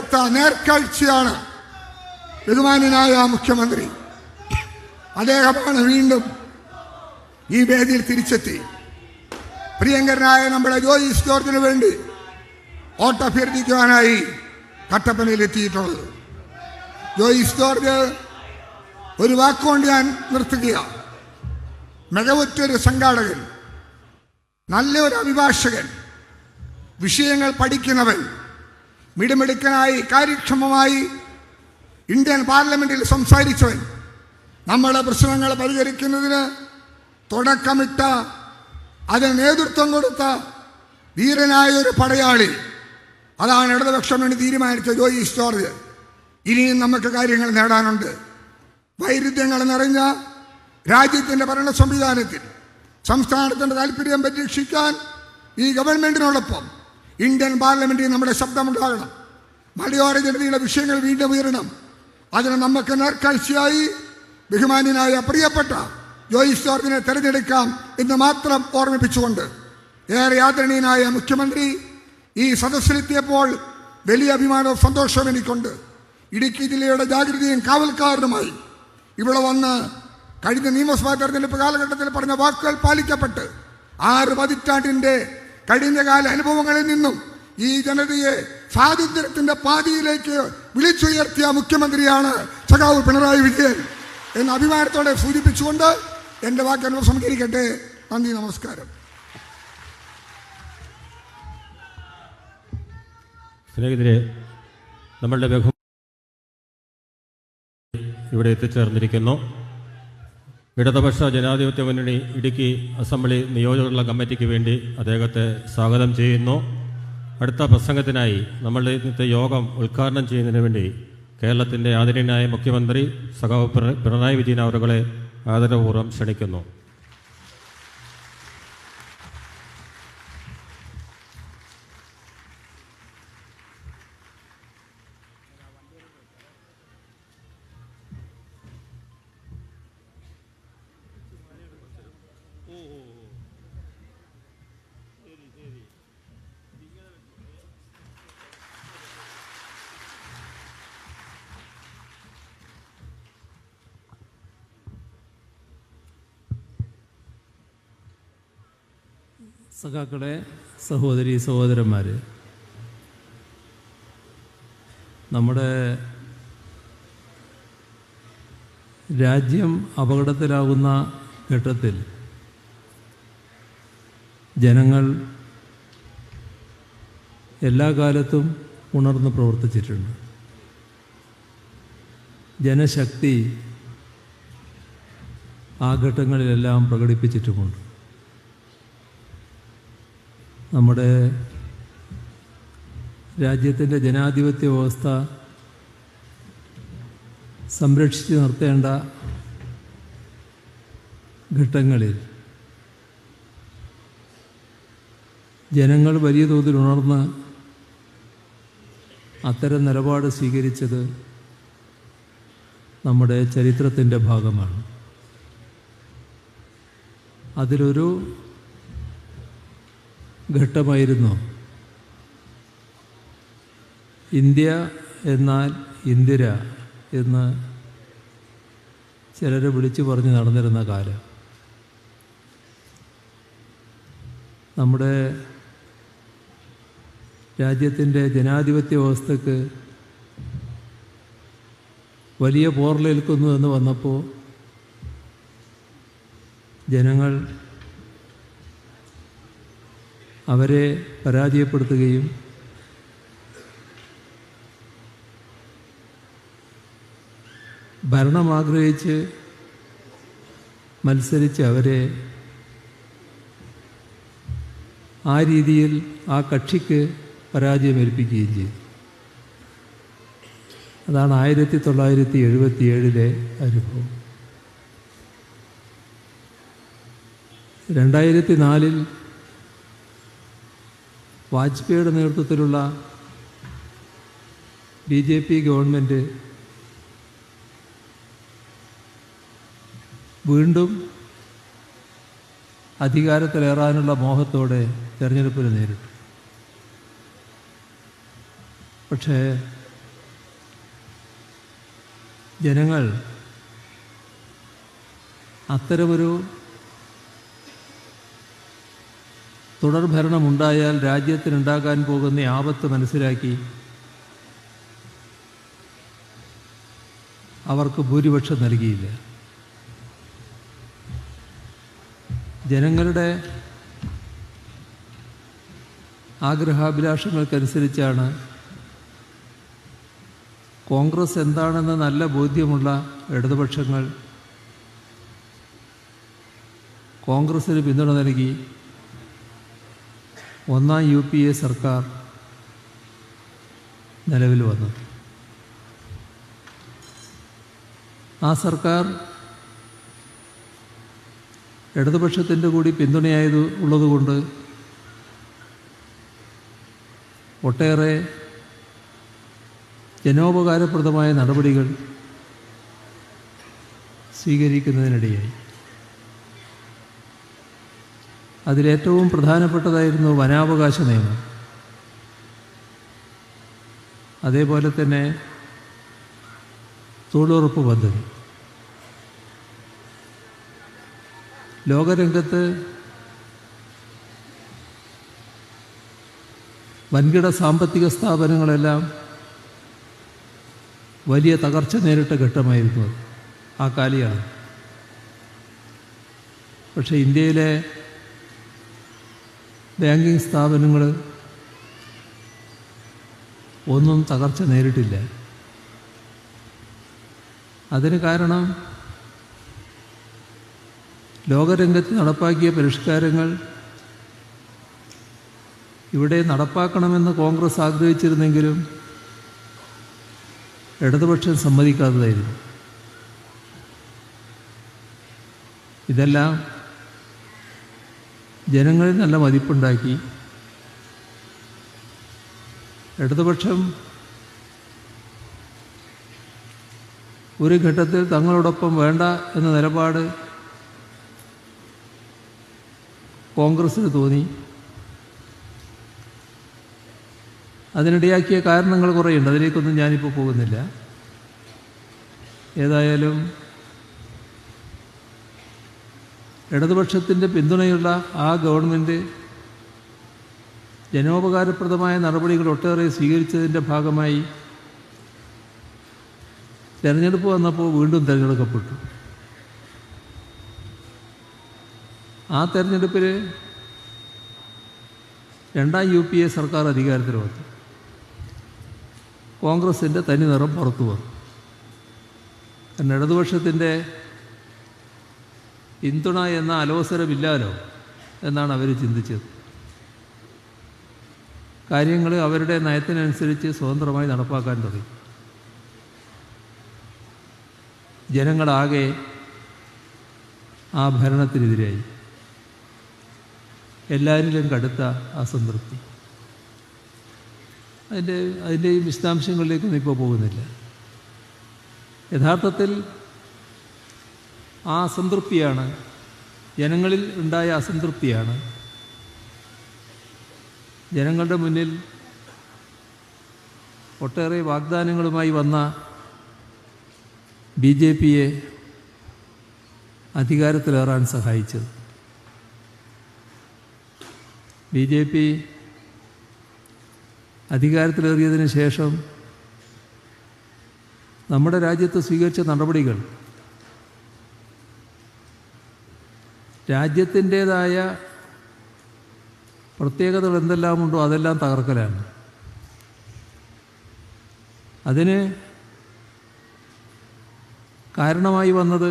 നേർക്കാഴ്ചയാണ് ബഹുമാനായ മുഖ്യമന്ത്രി. അദ്ദേഹമാണ് വീണ്ടും ഈ വേദിയിൽ തിരിച്ചെത്തി. പ്രിയങ്കരനായ നമ്മുടെ ജോയിസ് ജോർജിന് വേണ്ടി വോട്ടഭ്യർത്ഥിക്കുവാനായി കട്ടപ്പനയിൽ എത്തിയിട്ടുള്ളത്. ജോയിസ് ജോർജ് ഒരു വാക്കുകൊണ്ട് ഞാൻ നിർത്തുക മികവുറ്റൊരു സംഘാടകൻ നല്ലൊരു അഭിഭാഷകൻ വിഷയങ്ങൾ പഠിക്കുന്നവൻ മിടുമിടുക്കനായി കാര്യക്ഷമമായി ഇന്ത്യൻ പാർലമെന്റിൽ സംസാരിച്ചവൻ. നമ്മളെ പ്രശ്നങ്ങൾ പരിഹരിക്കുന്നതിന് തുടക്കമിട്ട അതിന് നേതൃത്വം കൊടുത്ത ധീരനായ ഒരു പടയാളി. അതാണ് ഇടതുപക്ഷം വേണ്ടി തീരുമാനിച്ച ജോയിസ് ജോർജ്. ഇനിയും നമുക്ക് കാര്യങ്ങൾ നേടാനുണ്ട്. വൈരുദ്ധ്യങ്ങൾ നിറഞ്ഞ രാജ്യത്തിന്റെ ഭരണ സംവിധാനത്തിൽ സംസ്ഥാനത്തിന്റെ താല്പര്യം പരിരക്ഷിക്കാൻ ഈ ഗവൺമെന്റിനോടൊപ്പം ഇന്ത്യൻ പാർലമെന്റിൽ നമ്മുടെ ശബ്ദമുണ്ടാകണം. മലയോര ജനതയുടെ വിഷയങ്ങൾ വീണ്ടും ഉയരണം. അതിന് നമുക്ക് നേർക്കാഴ്ചയായി ബഹുമാന്യനായ പ്രിയപ്പെട്ട ജോയിസ് ജോർജിനെ തെരഞ്ഞെടുക്കാം എന്ന് മാത്രം ഓർമ്മിപ്പിച്ചുകൊണ്ട് ഏറെ ആദരണീയനായ മുഖ്യമന്ത്രി ഈ സദസ്സിലെത്തിയപ്പോൾ വലിയ അഭിമാനവും സന്തോഷവും എനിക്കുണ്ട്. ഇടുക്കി ജില്ലയുടെ ജാഗ്രതയും കാവൽക്കാരനുമായി ഇവിടെ വന്ന് കഴിഞ്ഞ നിയമസഭാ തെരഞ്ഞെടുപ്പ് കാലഘട്ടത്തിൽ പറഞ്ഞ വാക്കുകൾ പാലിക്കപ്പെട്ട് ആറ് പതിറ്റാണ്ടിന്റെ കഴിഞ്ഞകാല അനുഭവങ്ങളിൽ നിന്നും ഈ ജനതയെ സ്വാതന്ത്ര്യത്തിന്റെ പാതിയിലേക്ക് വിളിച്ചുയർത്തിയ മുഖ്യമന്ത്രിയാണ് സഖാവ് പിണറായി വിജയൻ എന്ന അഭിമാനത്തോടെ സൂചിപ്പിച്ചുകൊണ്ട് എന്റെ വാക്കുകൾ സംസ്കരിക്കട്ടെ നന്ദി നമസ്കാരം. സ്നേഹിതരെ നമ്മളുടെ ബഹു ഇവിടെ എത്തിച്ചേർന്നിരിക്കുന്നു. ഇടതുപക്ഷ ജനാധിപത്യ മുന്നണി ഇടുക്കി അസംബ്ലി നിയോജകമണ്ഡല കമ്മിറ്റിക്ക് വേണ്ടി അദ്ദേഹത്തെ സ്വാഗതം ചെയ്യുന്നു. അടുത്ത പ്രസംഗത്തിനായി നമ്മളുടെ ഇന്നത്തെ യോഗം ഉദ്ഘാടനം ചെയ്യുന്നതിന് വേണ്ടി കേരളത്തിന്റെ ആദരണീയനായ മുഖ്യമന്ത്രി പിണ- പിണറായി വിജയൻ അവരുകളെ ആദരപൂർവം ക്ഷണിക്കുന്നു. സഖാക്കളെ സഹോദരി സഹോദരന്മാർ നമ്മുടെ രാജ്യം അപകടത്തിലാകുന്ന ഘട്ടത്തിൽ ജനങ്ങൾ എല്ലാ കാലത്തും ഉണർന്ന് പ്രവർത്തിച്ചിട്ടുണ്ട്. ജനശക്തി ആ ഘട്ടങ്ങളിലെല്ലാം പ്രകടിപ്പിച്ചിട്ടുമുണ്ട്. നമ്മുടെ രാജ്യത്തിന്റെ ജനാധിപത്യ വ്യവസ്ഥ സംരക്ഷിച്ച് നിർത്തേണ്ട ഘട്ടങ്ങളിൽ ജനങ്ങൾ വലിയ തോതിൽ ഉണർന്ന് അത്തരം നിലപാട് സ്വീകരിച്ചത് നമ്മുടെ ചരിത്രത്തിന്റെ ഭാഗമാണ്. അതിലൊരു ഘട്ടമായിരുന്നു. ഇന്ത്യ എന്നാൽ ഇന്ദിര എന്ന് ചിലരെ വിളിച്ചു പറഞ്ഞ് നടന്നിരുന്ന കാലം. നമ്മുടെ രാജ്യത്തിന്റെ ജനാധിപത്യ വ്യവസ്ഥക്ക് വലിയ പോർലേൽക്കുന്നു എന്ന് വന്നപ്പോൾ ജനങ്ങൾ അവരെ പരാജയപ്പെടുത്തുകയും ഭരണം ആഗ്രഹിച്ച് മത്സരിച്ച് അവരെ ആ രീതിയിൽ ആ കക്ഷിക്ക് പരാജയമേൽപ്പിക്കുകയും ചെയ്തു. അതാണ് ആയിരത്തി തൊള്ളായിരത്തി എഴുപത്തിയേഴിലെ അനുഭവം. രണ്ടായിരത്തി നാലിൽ വാജ്പേയിയുടെ നേതൃത്വത്തിലുള്ള ബി ജെ പി ഗവൺമെന്റ് വീണ്ടും അധികാരത്തിലേറാനുള്ള മോഹത്തോടെ തെരഞ്ഞെടുപ്പിൽ നേരിട്ടു. പക്ഷേ ജനങ്ങൾ അത്തരമൊരു തുടർഭരണമുണ്ടായാൽ രാജ്യത്തിനുണ്ടാകാൻ പോകുന്ന ആപത്ത് മനസ്സിലാക്കി അവർക്ക് ഭൂരിപക്ഷം നൽകിയില്ല. ജനങ്ങളുടെ ആഗ്രഹാഭിലാഷങ്ങൾക്കനുസരിച്ചാണ് കോൺഗ്രസ് എന്താണെന്ന് നല്ല ബോധ്യമുള്ള ഇടതുപക്ഷങ്ങൾ കോൺഗ്രസ്സിന് പിന്തുണ നൽകി ഒന്നാം യു പി എ സർക്കാർ നിലവിൽ വന്നത് ആ സർക്കാർ ഇടതുപക്ഷത്തിന്റെ കൂടി പിന്തുണയായത് ഉള്ളതുകൊണ്ട് ഒട്ടേറെ ജനോപകാരപ്രദമായ നടപടികൾ സ്വീകരിക്കുന്നതിനിടയായി. അതിലേറ്റവും പ്രധാനപ്പെട്ടതായിരുന്നു വനാവകാശ നിയമം. അതേപോലെ തന്നെ തൊഴിലുറപ്പ് പദ്ധതി. ലോകരംഗത്ത് വൻകിട സാമ്പത്തിക സ്ഥാപനങ്ങളെല്ലാം വലിയ തകർച്ച നേരിട്ട ഘട്ടമായിരുന്നു ആ കാലിയാണ് പക്ഷേ ഇന്ത്യയിലെ ബാങ്കിങ് സ്ഥാപനങ്ങൾ ഒന്നും തകർച്ച നേരിട്ടില്ല. അതിന് കാരണം ലോകരംഗത്ത് നടപ്പാക്കിയ പരിഷ്കാരങ്ങൾ ഇവിടെ നടപ്പാക്കണമെന്ന് കോൺഗ്രസ് ആഗ്രഹിച്ചിരുന്നെങ്കിലും ഇടതുപക്ഷം സമ്മതിക്കാത്തതായിരുന്നു. ഇതെല്ലാം ജനങ്ങളിൽ നല്ല മതിപ്പുണ്ടാക്കി. ഇടതുപക്ഷം ഒരു ഘട്ടത്തിൽ തങ്ങളോടൊപ്പം വേണ്ട എന്ന നിലപാട് കോൺഗ്രസ്സിന് തോന്നി. അതിനിടയാക്കിയ കാരണങ്ങൾ കുറേയുണ്ട്. അതിലേക്കൊന്നും ഞാനിപ്പോൾ പോകുന്നില്ല. ഏതായാലും ഇടതുപക്ഷത്തിന്റെ പിന്തുണയുള്ള ആ ഗവൺമെന്റ് ജനോപകാരപ്രദമായ നടപടികൾ ഒട്ടേറെ സ്വീകരിച്ചതിന്റെ ഭാഗമായി തെരഞ്ഞെടുപ്പ് വന്നപ്പോൾ വീണ്ടും തിരഞ്ഞെടുക്കപ്പെട്ടു. ആ തെരഞ്ഞെടുപ്പിൽ രണ്ടാം യു പി എ സർക്കാർ അധികാരത്തിൽ വന്നു. കോൺഗ്രസിന്റെ തനി നിറം പുറത്തു വന്നു. കാരണം ഇടതുപക്ഷത്തിന്റെ പിന്തുണ എന്ന അലോസരമില്ലാലോ എന്നാണ് അവർ ചിന്തിച്ചത്. കാര്യങ്ങൾ അവരുടെ നയത്തിനനുസരിച്ച് സ്വതന്ത്രമായി നടപ്പാക്കാൻ തുടങ്ങി. ജനങ്ങളാകെ ആ ഭരണത്തിനെതിരായി. എല്ലാവരിലും കടുത്ത അസംതൃപ്തി. അതിന്റെ അതിന്റെയും വിശദാംശങ്ങളിലേക്കൊന്നും ഇപ്പോൾ പോകുന്നില്ല. യഥാർത്ഥത്തിൽ ആ അസംതൃപ്തിയാണ് ജനങ്ങളിൽ ഉണ്ടായ അസംതൃപ്തിയാണ്. ജനങ്ങളുടെ മുന്നിൽ ഒട്ടേറെ വാഗ്ദാനങ്ങളുമായി വന്ന ബി ജെ പിയെ അധികാരത്തിലേറാൻ സഹായിച്ചത്. ബി ജെ പി അധികാരത്തിലേറിയതിന് ശേഷം നമ്മുടെ രാജ്യത്ത് സ്വീകരിച്ച നടപടികൾ രാജ്യത്തിന്റേതായ പ്രത്യേകതകൾ എന്തെല്ലാമുണ്ടോ അതെല്ലാം തകർക്കലാണ്. അതിന് കാരണമായി വന്നത്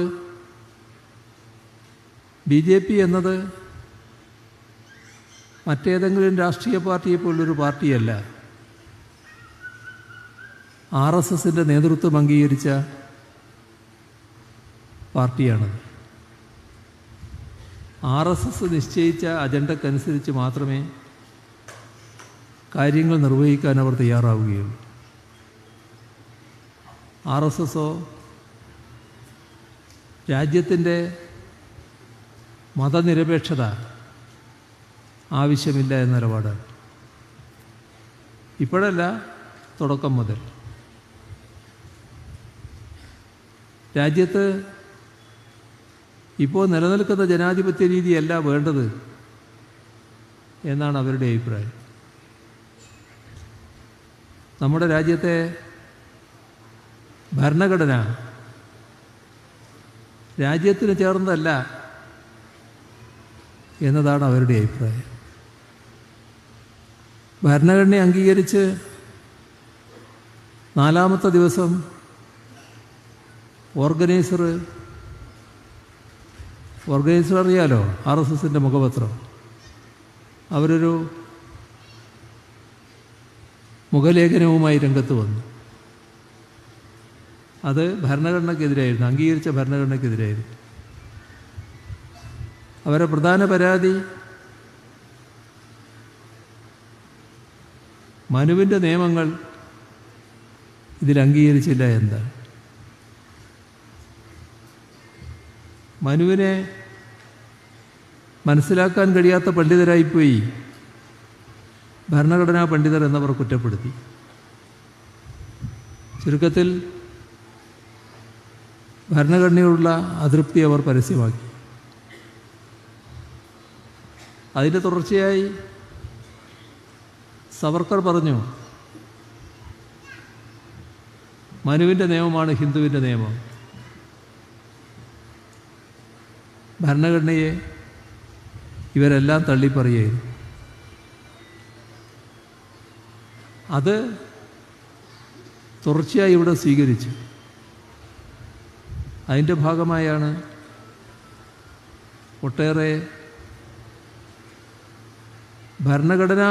ബി ജെ പി എന്നത് മറ്റേതെങ്കിലും രാഷ്ട്രീയ പാർട്ടിയെ പോലുള്ളൊരു പാർട്ടിയല്ല. ആർ എസ് എസിന്റെ നേതൃത്വം അംഗീകരിച്ച പാർട്ടിയാണത്. ആർ എസ് എസ് നിശ്ചയിച്ച അജണ്ടക്കനുസരിച്ച് മാത്രമേ കാര്യങ്ങൾ നിർവഹിക്കാൻ അവർ തയ്യാറാവുകയുള്ളൂ. ആർ എസ് എസോ രാജ്യത്തിന്റെ മതനിരപേക്ഷത ആവശ്യമില്ല എന്ന നിലപാടാണ്. ഇപ്പോഴല്ല തുടക്കം മുതൽ. രാജ്യത്ത് ഇപ്പോൾ നിലനിൽക്കുന്ന ജനാധിപത്യ രീതിയല്ല വേണ്ടത് എന്നാണ് അവരുടെ അഭിപ്രായം. നമ്മുടെ രാജ്യത്തെ ഭരണഘടന രാജ്യത്തിന് ചേർന്നതല്ല എന്നതാണ് അവരുടെ അഭിപ്രായം. ഭരണഘടന അംഗീകരിച്ച് നാലാമത്തെ ദിവസം ഓർഗനൈസർ ഓർഗനൈസർ അറിയാലോ ആർ എസ് എസിന്റെ മുഖപത്രം. അവരൊരു മുഖലേഖനവുമായി രംഗത്ത് വന്നു. അത് ഭരണഘടനയ്ക്കെതിരായിരുന്നു അംഗീകരിച്ച ഭരണഘടനയ്ക്കെതിരായിരുന്നു അവരുടെ പ്രധാന പരാതി മനുവിന്റെ നിയമങ്ങൾ ഇതിൽ അംഗീകരിച്ചില്ല എന്താണ്? മനുവിനെ മനസ്സിലാക്കാൻ കഴിയാത്ത പണ്ഡിതരായിപ്പോയി. ഭരണഘടനാ പണ്ഡിതർ എന്നവർ കുറ്റപ്പെടുത്തി. ചുരുക്കത്തിൽ ഭരണഘടനയോടുള്ള അതൃപ്തി അവർ പരസ്യമാക്കി. അതിന്റെ തുടർച്ചയായി സവർക്കർ പറഞ്ഞു മനുവിന്റെ നിയമമാണ് ഹിന്ദുവിന്റെ നിയമം. ഭരണഘടനയെ ഇവരെല്ലാം തള്ളിപ്പറയേ അത് തുടർച്ചയായി ഇവിടെ സ്വീകരിച്ചു. അതിന്റെ ഭാഗമായാണ് ഒട്ടേറെ ഭരണഘടനാ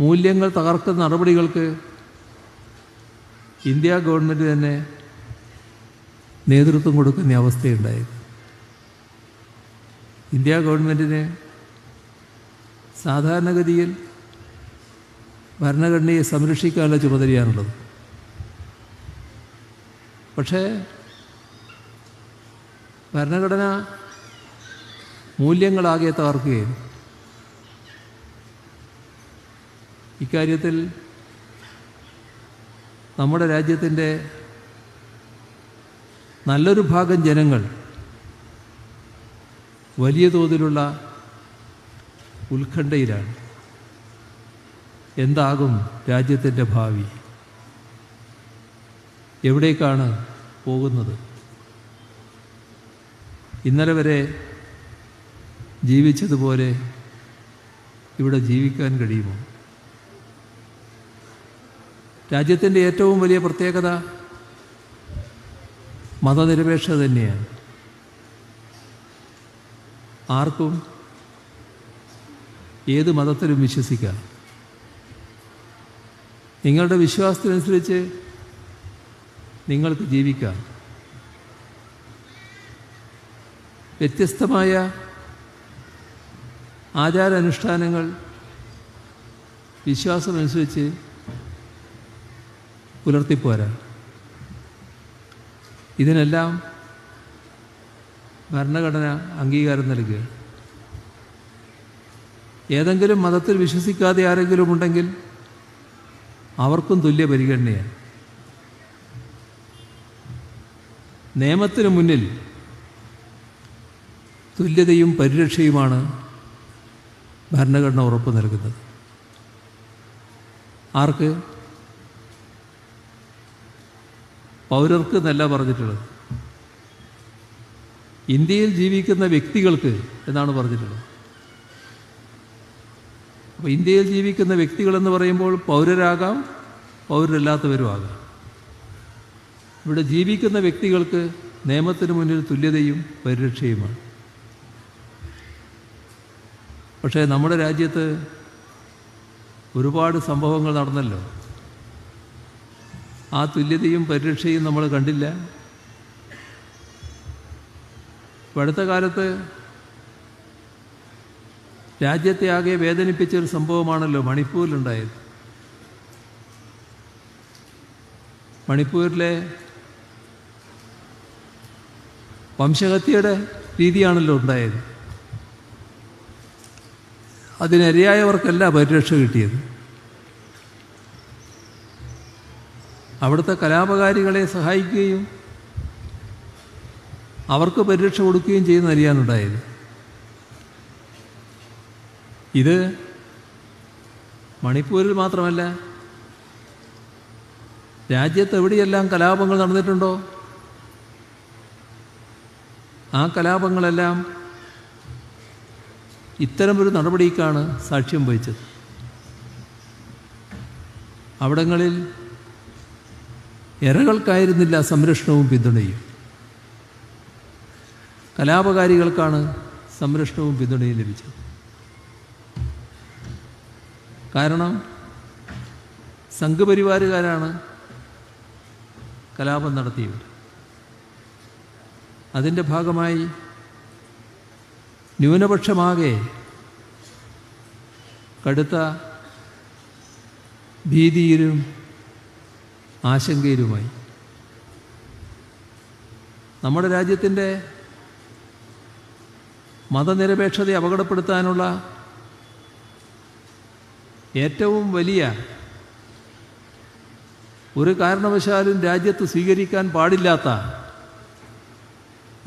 മൂല്യങ്ങൾ തകർക്കുന്ന നടപടികൾക്ക് ഇന്ത്യ ഗവൺമെന്റ് തന്നെ നേതൃത്വം കൊടുക്കുന്ന അവസ്ഥയുണ്ടായത് ഇന്ത്യ ഗവൺമെന്റിന് സാധാരണഗതിയിൽ ഭരണഘടനയെ സംരക്ഷിക്കാനുള്ള ചുമതലയാണുള്ളത്. പക്ഷേ ഭരണഘടന മൂല്യങ്ങളാകെ തകർക്കുകയും ഇക്കാര്യത്തിൽ നമ്മുടെ രാജ്യത്തിന്റെ നല്ലൊരു ഭാഗം ജനങ്ങൾ വലിയ തോതിലുള്ള ഉത്കണ്ഠയിലാണ്. എന്താകും രാജ്യത്തിന്റെ ഭാവി? എവിടേക്കാണ് പോകുന്നത്? ഇന്നലെ വരെ ജീവിച്ചതുപോലെ ഇവിടെ ജീവിക്കാൻ കഴിയുമോ? രാജ്യത്തിന്റെ ഏറ്റവും വലിയ പ്രത്യേകത മതനിരപേക്ഷത തന്നെയാണ്. ആർക്കും ഏത് മതത്തിലും വിശ്വസിക്കാം. നിങ്ങളുടെ വിശ്വാസത്തിനനുസരിച്ച് നിങ്ങൾക്ക് ജീവിക്കാം. വ്യത്യസ്തമായ ആചാരാനുഷ്ഠാനങ്ങൾ വിശ്വാസമനുസരിച്ച് പുലർത്തിപ്പോരാ. ഇതിനെല്ലാം ഭരണഘടന അംഗീകാരം നൽകുക. ഏതെങ്കിലും മതത്തിൽ വിശ്വസിക്കാതെ ആരെങ്കിലും ഉണ്ടെങ്കിൽ അവർക്കും തുല്യ പരിഗണനയാണ് നിയമത്തിന് മുന്നിൽ തുല്യതയും പരിരക്ഷയുമാണ് ഭരണഘടന ഉറപ്പ് നൽകുന്നത്. ആർക്ക്? പൗരർക്ക് എന്നല്ല പറഞ്ഞിട്ടുള്ളത്. ഇന്ത്യയിൽ ജീവിക്കുന്ന വ്യക്തികൾക്ക് എന്നാണ് പറഞ്ഞിട്ടുള്ളത്. അപ്പോൾ ഇന്ത്യയിൽ ജീവിക്കുന്ന വ്യക്തികളെന്ന് പറയുമ്പോൾ പൗരരാകാം പൗരരല്ലാത്തവരും ആകാം. ഇവിടെ ജീവിക്കുന്ന വ്യക്തികൾക്ക് നിയമത്തിന് മുന്നിൽ തുല്യതയും പരിരക്ഷയുമാണ്. പക്ഷേ നമ്മുടെ രാജ്യത്ത് ഒരുപാട് സംഭവങ്ങൾ നടന്നല്ലോ. ആ തുല്യതയും പരിരക്ഷയും നമ്മൾ കണ്ടില്ല. ഇപ്പം അടുത്ത കാലത്ത് രാജ്യത്തെ ആകെ വേദനിപ്പിച്ച ഒരു സംഭവമാണല്ലോ മണിപ്പൂരിലുണ്ടായത്. മണിപ്പൂരിലെ വംശഹത്യയുടെ രീതിയാണല്ലോ ഉണ്ടായത്. അതിനിരയായവർക്കല്ല പരിരക്ഷ കിട്ടിയത്. അവിടുത്തെ കലാപകാരികളെ സഹായിക്കുകയും അവർക്ക് പരിരക്ഷ കൊടുക്കുകയും ചെയ്യുന്ന അറിയാനുണ്ടായത് ഇത് മണിപ്പൂരിൽ മാത്രമല്ല രാജ്യത്ത് എവിടെയെല്ലാം കലാപങ്ങൾ നടന്നിട്ടുണ്ടോ? ആ കലാപങ്ങളെല്ലാം ഇത്തരമൊരു നടപടിക്കാണ് സാക്ഷ്യം വഹിച്ചത്. അവിടങ്ങളിൽ ഇരകൾക്കായിരുന്നില്ല സംരക്ഷണവും പിന്തുണയും. കലാപകാരികൾക്കാണ് സംരക്ഷണവും പിന്തുണയും ലഭിച്ചത്. കാരണം സംഘപരിവാരുകാരാണ് കലാപം നടത്തിയവർ. അതിന്റെ ഭാഗമായി ന്യൂനപക്ഷമാകെ കടുത്ത ഭീതിയിലും ആശങ്കയിലുമായി. നമ്മുടെ രാജ്യത്തിന്റെ മതനിരപേക്ഷതയെ അപകടപ്പെടുത്താനുള്ള ഏറ്റവും വലിയ ഒരു കാരണവശാലും രാജ്യത്ത് സ്വീകരിക്കാൻ പാടില്ലാത്ത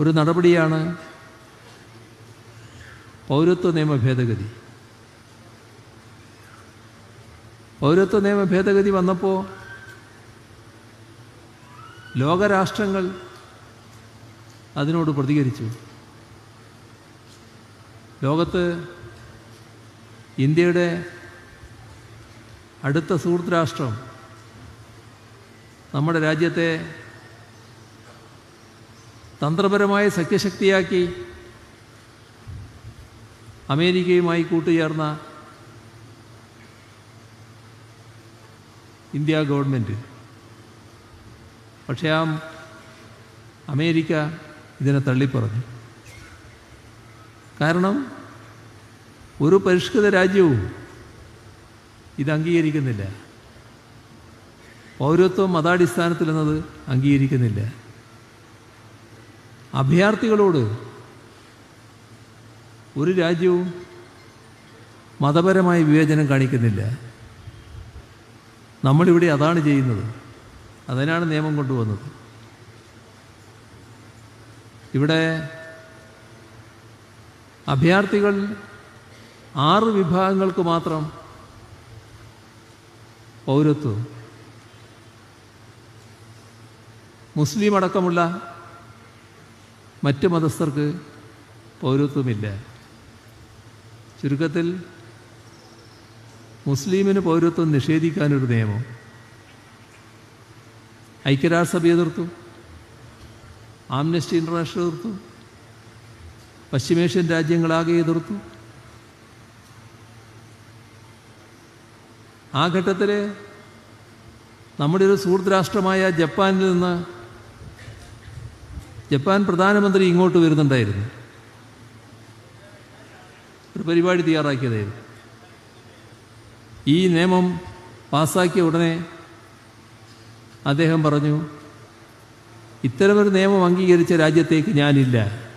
ഒരു നടപടിയാണ് പൗരത്വ നിയമ ഭേദഗതി. പൗരത്വ നിയമ ഭേദഗതി വന്നപ്പോൾ ലോകരാഷ്ട്രങ്ങൾ അതിനോട് പ്രതികരിച്ചു. ലോകത്ത് ഇന്ത്യയുടെ അടുത്ത സുഹൃത്ത് രാഷ്ട്രം നമ്മുടെ രാജ്യത്തെ തന്ത്രപരമായ സഖ്യശക്തിയാക്കി അമേരിക്കയുമായി കൂട്ടുചേർന്ന ഇന്ത്യ ഗവൺമെന്റ് പക്ഷേ ആ അമേരിക്ക ഇതിനെ തള്ളിപ്പറഞ്ഞു. കാരണം ഒരു പരിഷ്കൃത രാജ്യവും ഇത് അംഗീകരിക്കുന്നില്ല. പൗരത്വം മതാടിസ്ഥാനത്തിൽ എന്നത് അംഗീകരിക്കുന്നില്ല. അഭയാർത്ഥികളോട് ഒരു രാജ്യവും മതപരമായ വിവേചനം കാണിക്കുന്നില്ല. നമ്മളിവിടെ അതാണ് ചെയ്യുന്നത്. അതിനാണ് നിയമം കൊണ്ടുവന്നത്. ഇവിടെ അഭയാർത്ഥികൾ ആറ് വിഭാഗങ്ങൾക്ക് മാത്രം പൗരത്വം. മുസ്ലിം അടക്കമുള്ള മറ്റ് മതസ്ഥർക്ക് പൗരത്വമില്ല. ചുരുക്കത്തിൽ മുസ്ലിമിന് പൗരത്വം നിഷേധിക്കാനൊരു നിയമം. ഐക്യരാഷ്ട്രസഭ എതിർത്തു ആംനസ്റ്റി ഇന്റർനാഷണൽ എതിർത്തു പശ്ചിമേഷ്യൻ രാജ്യങ്ങളാകെ എതിർത്തു. ആ ഘട്ടത്തിൽ നമ്മുടെ ഒരു സുഹൃത്ത് രാഷ്ട്രമായ ജപ്പാനിൽ നിന്ന് ജപ്പാൻ പ്രധാനമന്ത്രി ഇങ്ങോട്ട് വരുന്നുണ്ടായിരുന്നു. ഒരു പരിപാടി തയ്യാറാക്കിയതായിരുന്നു. ഈ നിയമം പാസ്സാക്കിയ ഉടനെ അദ്ദേഹം പറഞ്ഞു ഇത്തരമൊരു നിയമം അംഗീകരിച്ച രാജ്യത്തേക്ക് ഞാനില്ല.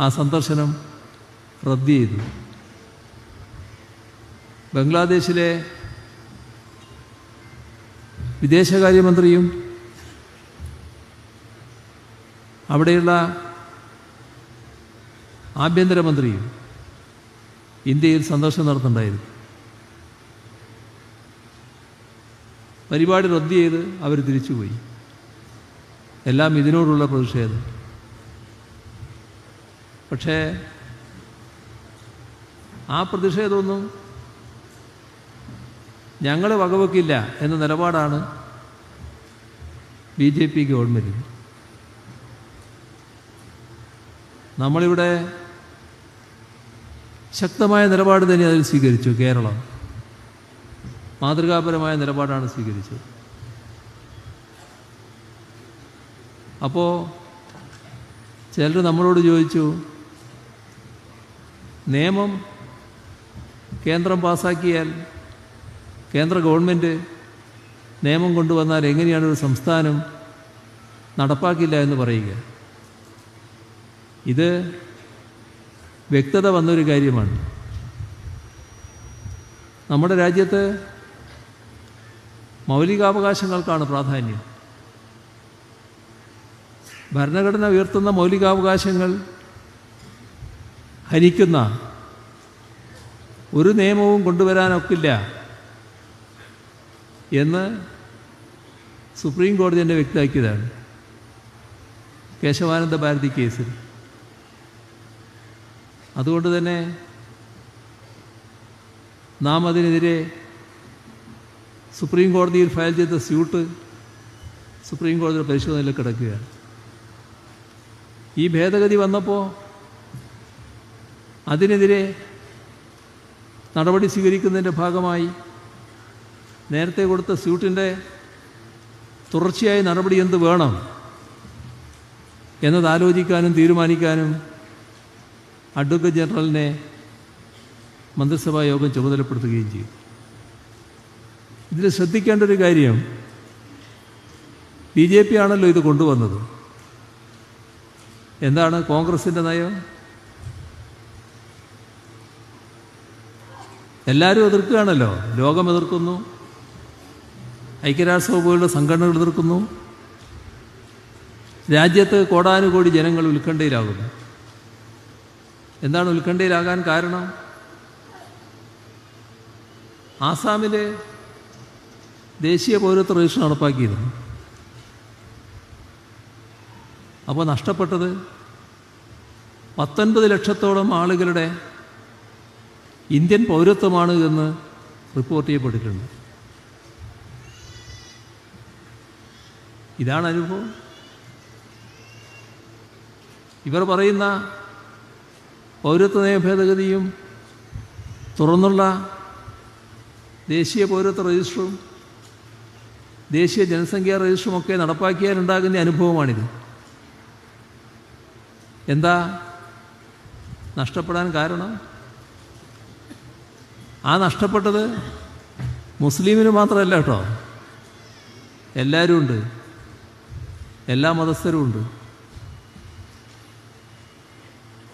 ആ സന്ദർശനം റദ്ദ് ചെയ്തു. ബംഗ്ലാദേശിലെ വിദേശകാര്യമന്ത്രിയും അവിടെയുള്ള ആഭ്യന്തരമന്ത്രിയും ഇന്ത്യയിൽ സന്ദർശനം നടത്തുന്നുണ്ടായിരുന്നു. പരിപാടി റദ്ദ് ചെയ്ത് അവർ തിരിച്ചുപോയി. എല്ലാം ഇതിനോടുള്ള പ്രതിഷേധം. പക്ഷേ ആ പ്രതിഷേധമൊന്നും ഞങ്ങൾ വകവെക്കില്ല എന്ന നിലപാടാണ് ബി ജെ പി ഗവൺമെന്റിന് നമ്മളിവിടെ ശക്തമായ നിലപാട് തന്നെ അതിൽ സ്വീകരിച്ചു കേരളം. മാതൃകാപരമായ നിലപാടാണ് സ്വീകരിച്ചത്. അപ്പോൾ ചിലർ നമ്മളോട് ചോദിച്ചു നിയമം കേന്ദ്രം പാസാക്കിയാൽ കേന്ദ്ര ഗവൺമെന്റ് നിയമം കൊണ്ടുവന്നാൽ എങ്ങനെയാണ് ഒരു സംസ്ഥാനം നടപ്പാക്കില്ല എന്ന് പറയുക? ഇത് വ്യക്തത വന്നൊരു കാര്യമാണ്. നമ്മുടെ രാജ്യത്ത് മൗലികാവകാശങ്ങൾക്കാണ് പ്രാധാന്യം. ഭരണഘടന ഉയർത്തുന്ന മൗലികാവകാശങ്ങൾ ഹനിക്കുന്ന ഒരു നിയമവും കൊണ്ടുവരാനൊക്കില്ല എന്ന് സുപ്രീം കോടതി തന്നെ വ്യക്തമാക്കിയതാണ്. കേശവാനന്ദ ഭാരതി കേസിൽ. അതുകൊണ്ട് തന്നെ നാം അതിനെതിരെ സുപ്രീം കോടതിയിൽ ഫയൽ ചെയ്ത സ്യൂട്ട് സുപ്രീം കോടതിയുടെ പരിശോധനയിൽ കിടക്കുകയാണ്. ഈ ഭേദഗതി വന്നപ്പോൾ അതിനെതിരെ നടപടി സ്വീകരിക്കുന്നതിന്റെ ഭാഗമായി നേരത്തെ കൊടുത്ത സ്യൂട്ടിന്റെ തുടർച്ചയായ നടപടി എന്ത് വേണം എന്നത് ആലോചിക്കാനും തീരുമാനിക്കാനും അഡ്വക്കേറ്റ് ജനറലിനെ മന്ത്രിസഭാ യോഗം ചുമതലപ്പെടുത്തുകയും ചെയ്തു. ഇതിൽ ശ്രദ്ധിക്കേണ്ട ഒരു കാര്യം ബി ജെ പി ആണല്ലോ ഇത് കൊണ്ടുവന്നത്. എന്താണ് കോൺഗ്രസിന്റെ നയം? എല്ലാവരും എതിർക്കുകയാണല്ലോ. ലോകം എതിർക്കുന്നു. ഐക്യരാഷ്ട്രസഭയുടെ സംഘടനകൾ എതിർക്കുന്നു. രാജ്യത്ത് കോടാനുകോടി ജനങ്ങൾ ഉത്കണ്ഠയിലാകുന്നു. എന്താണ് ഉത്കണ്ഠയിലാകാൻ കാരണം? ആസാമിലെ ദേശീയ പൗരത്വ രജിസ്റ്റർ നടപ്പാക്കിയിരുന്നു. അപ്പോൾ നഷ്ടപ്പെട്ടത് പത്തൊൻപത് ലക്ഷത്തോളം ആളുകളുടെ ഇന്ത്യൻ പൗരത്വമാണ് എന്ന് റിപ്പോർട്ട് ചെയ്യപ്പെട്ടിട്ടുണ്ട്. ഇതാണ് അനുഭവം. ഇവർ പറയുന്ന പൗരത്വ നിയമ ഭേദഗതിയും തുറന്നുള്ള ദേശീയ പൗരത്വ രജിസ്റ്ററും ദേശീയ ജനസംഖ്യാ രജിസ്റ്ററും ഒക്കെ നടപ്പാക്കിയാലുണ്ടാകുന്ന അനുഭവമാണിത്. എന്താ? നഷ്ടപ്പെടാൻ കാരണം? ആ നഷ്ടപ്പെട്ടത് മുസ്ലിമിന് മാത്രമല്ല കേട്ടോ. എല്ലാവരും ഉണ്ട്. എല്ലാ മതസ്ഥരും ഉണ്ട്.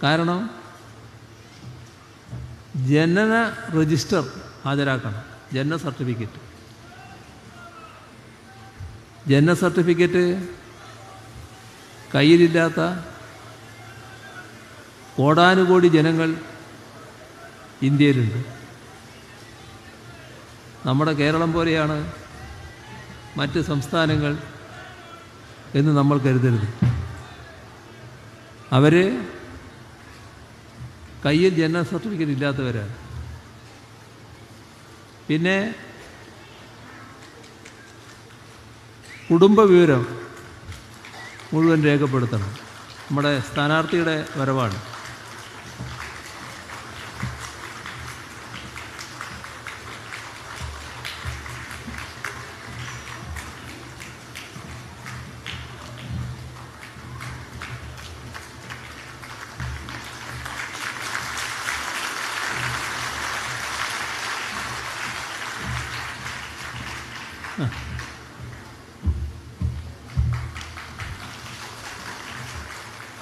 കാരണം ജനന രജിസ്റ്റർ ഹാജരാക്കണം. ജനന സർട്ടിഫിക്കറ്റ്. ജനന സർട്ടിഫിക്കറ്റ് കയ്യിലില്ലാത്ത കോടാനുകോടി ജനങ്ങൾ ഇന്ത്യയിലുണ്ട്. നമ്മുടെ കേരളം പോലെയാണ് മറ്റ് സംസ്ഥാനങ്ങൾ എന്ന് നമ്മൾ കരുതരുത്. അവർ കയ്യിൽ ജനന സർട്ടിഫിക്കറ്റ് ഇല്ലാത്തവരാണ് പിന്നെ കുടുംബ വിവരം മുഴുവൻ രേഖപ്പെടുത്തണം. നമ്മുടെ സ്ഥാനാർത്ഥിയുടെ വരവാണ്.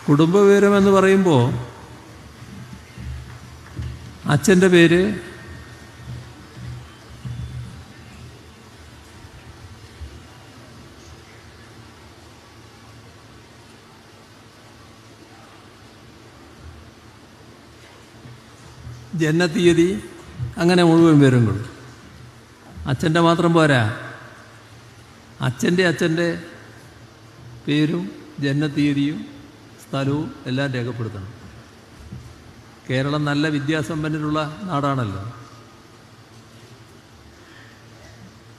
കുടുംബ വിവരം എന്ന് പറയുമ്പോൾ അച്ഛന്റെ പേര് ജനത്തീയതി അങ്ങനെ മുഴുവൻ പേരും കൊടുക്കും അച്ഛന്റെ മാത്രം പോരാ. അച്ഛന്റെ അച്ഛന്റെ പേരും ജനനത്തീയതിയും സ്ഥലവും എല്ലാം രേഖപ്പെടുത്തണം. കേരളം നല്ല വിദ്യാസമ്പന്നരുള്ള നാടാണല്ലോ.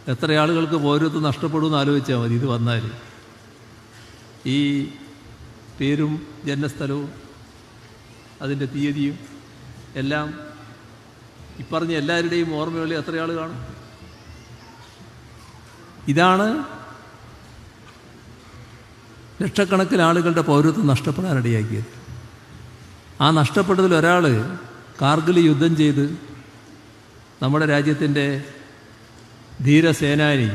എത്ര ആളുകൾക്ക് പൗരത്വം നഷ്ടപ്പെടുമെന്ന് ആലോചിച്ചാൽ മതി ഇത് വന്നാൽ. ഈ പേരും ജന്മസ്ഥലവും അതിന്റെ തീയതിയും എല്ലാം ഇപ്പറഞ്ഞ എല്ലാവരുടെയും ഓർമ്മകളിൽ എത്ര ആൾ കാണും? ഇതാണ് ലക്ഷക്കണക്കിന് ആളുകളുടെ പൗരത്വം നഷ്ടപ്പെടാനിടയാക്കിയത് ആ നഷ്ടപ്പെട്ടതിൽ ഒരാൾ കാർഗിൽ യുദ്ധം ചെയ്ത് നമ്മുടെ രാജ്യത്തിന്റെ ധീരസേനാനി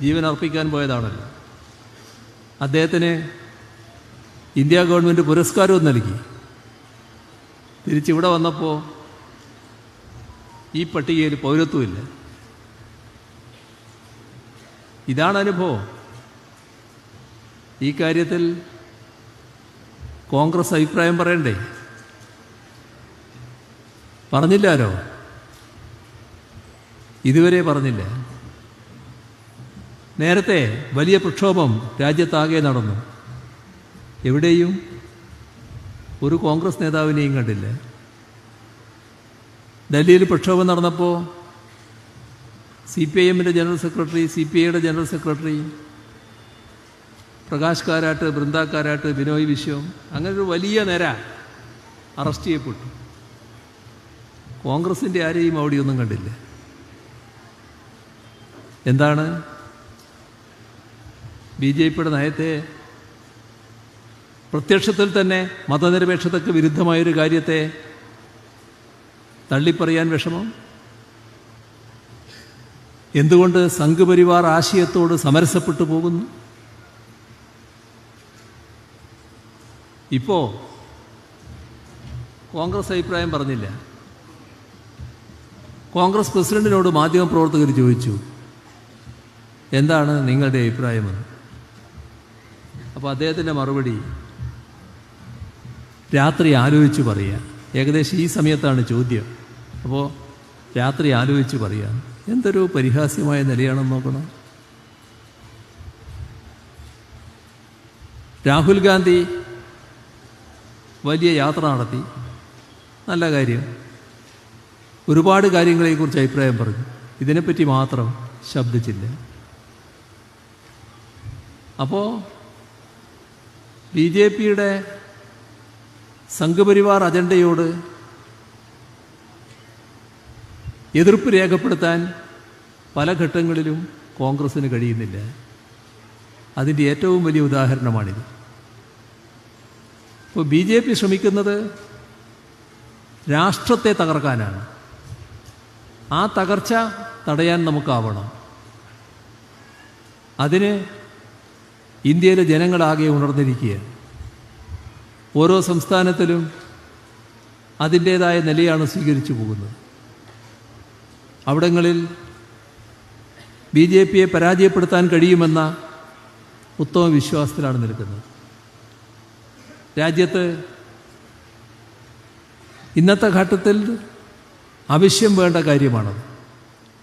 ജീവൻ അർപ്പിക്കാൻ പോയതാണല്ലോ. അദ്ദേഹത്തിന് ഇന്ത്യ ഗവൺമെന്റ് പുരസ്കാരവും നൽകി. തിരിച്ചിവിടെ വന്നപ്പോൾ ഈ പട്ടികയിൽ പൗരത്വമില്ല. ഇതാണ് അനുഭവം. ഈ കാര്യത്തിൽ കോൺഗ്രസ് അഭിപ്രായം പറയണ്ടേ? പറഞ്ഞില്ലാരോ? ഇതുവരെ പറഞ്ഞില്ല. നേരത്തെ വലിയ പ്രക്ഷോഭം രാജ്യത്താകെ നടന്നു. എവിടെയും ഒരു കോൺഗ്രസ് നേതാവിനെയും കണ്ടില്ല. ഡൽഹിയിൽ പ്രക്ഷോഭം നടന്നപ്പോൾ സി പി ഐ എമ്മിന്റെ ജനറൽ സെക്രട്ടറി സി പി ഐയുടെ ജനറൽ സെക്രട്ടറി പ്രകാശ് കാരാട്ട് ബൃന്ദാക്കാരാട്ട് കാരാട്ട് ബിനോയ് വിശ്വം അങ്ങനെ ഒരു വലിയ നിര അറസ്റ്റ് ചെയ്യപ്പെട്ടു. കോൺഗ്രസിന്റെ ആരെയും അവിടെയൊന്നും കണ്ടില്ല. എന്താണ്? ബി ജെ പിയുടെ നയത്തെ പ്രത്യക്ഷത്തിൽ തന്നെ മതനിരപേക്ഷതയ്ക്ക് വിരുദ്ധമായൊരു കാര്യത്തെ തള്ളിപ്പറയാൻ വിഷമം? എന്തുകൊണ്ട് സംഘപരിവാർ ആശയത്തോട് സമരസപ്പെട്ടു പോകുന്നു? ഇപ്പോ കോൺഗ്രസ് അഭിപ്രായം പറഞ്ഞില്ല. കോൺഗ്രസ് പ്രസിഡന്റിനോട് മാധ്യമപ്രവർത്തകർ ചോദിച്ചു എന്താണ് നിങ്ങളുടെ അഭിപ്രായമെന്ന്? അപ്പോൾ അദ്ദേഹത്തിന്റെ മറുപടി രാത്രി ആലോചിച്ച് പറയുക ഏകദേശം ഈ സമയത്താണ് ചോദ്യം. അപ്പോൾ രാത്രി ആലോചിച്ച് പറയാം. എന്തൊരു പരിഹാസ്യമായ നിലയാണെന്ന് നോക്കണം. രാഹുൽ ഗാന്ധി വലിയ യാത്ര നടത്തി. നല്ല കാര്യം. ഒരുപാട് കാര്യങ്ങളെക്കുറിച്ച് അഭിപ്രായം പറഞ്ഞു. ഇതിനെപ്പറ്റി മാത്രം ശബ്ദിച്ചില്ല. അപ്പോൾ ബി ജെ പിയുടെ സംഘപരിവാർ അജണ്ടയോട് എതിർപ്പ് രേഖപ്പെടുത്താൻ പല ഘട്ടങ്ങളിലും കോൺഗ്രസ്സിന് കഴിയുന്നില്ല. അതിന്റെ ഏറ്റവും വലിയ ഉദാഹരണമാണിത്. ഇപ്പോൾ ബി ജെ പി ശ്രമിക്കുന്നത് രാഷ്ട്രത്തെ തകർക്കാനാണ്. ആ തകർച്ച തടയാൻ നമുക്കാവണം. അതിന് ഇന്ത്യയിലെ ജനങ്ങളാകെ ഉണർന്നിരിക്കുകയാണ്. ഓരോ സംസ്ഥാനത്തിലും അതിന്റേതായ നിലയാണ് സ്വീകരിച്ചു പോകുന്നത്. അവിടങ്ങളിൽ ബി ജെ പിയെ പരാജയപ്പെടുത്താൻ കഴിയുമെന്ന ഉത്തമ വിശ്വാസത്തിലാണ് നിൽക്കുന്നത്. രാജ്യത്ത് ഇന്നത്തെ ഘട്ടത്തിൽ ആവശ്യം വേണ്ട കാര്യമാണത്.